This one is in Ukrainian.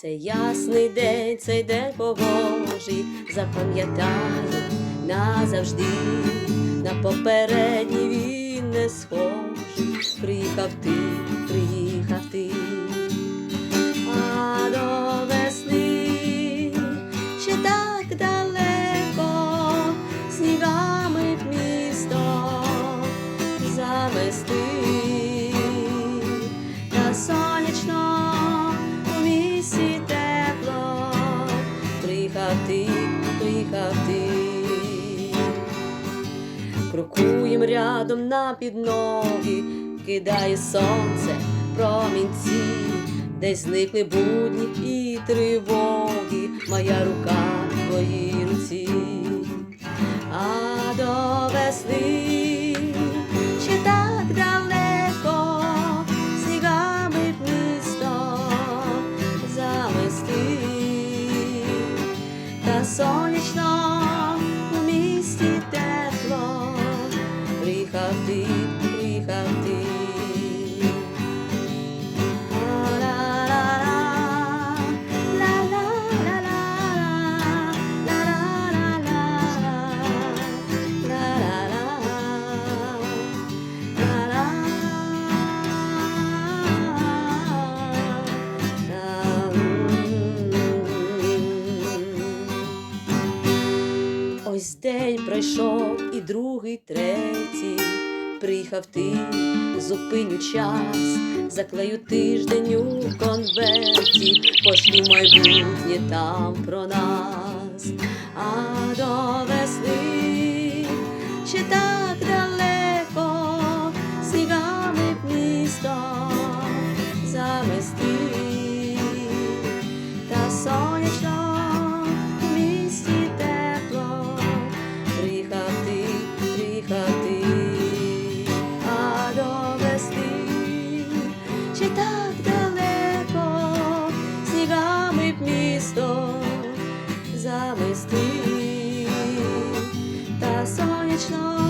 Це ясний день, цей день погожий, запам'ятаю назавжди, на попередній він не схожий. Приїхав ти, приїхав ти, а до весни ще так далеко, снігами місто замести, ти. Крокуєм рядом на підноги, кидає сонце промінці, десь зникли будні і тривоги, моя рука в твоїй руці, сонячно день пройшов і другий, третій. Приїхав ти, зупиню час, заклею тиждень у конверті, пошлю майбутнє там про нас, а до весни замести, та сонячно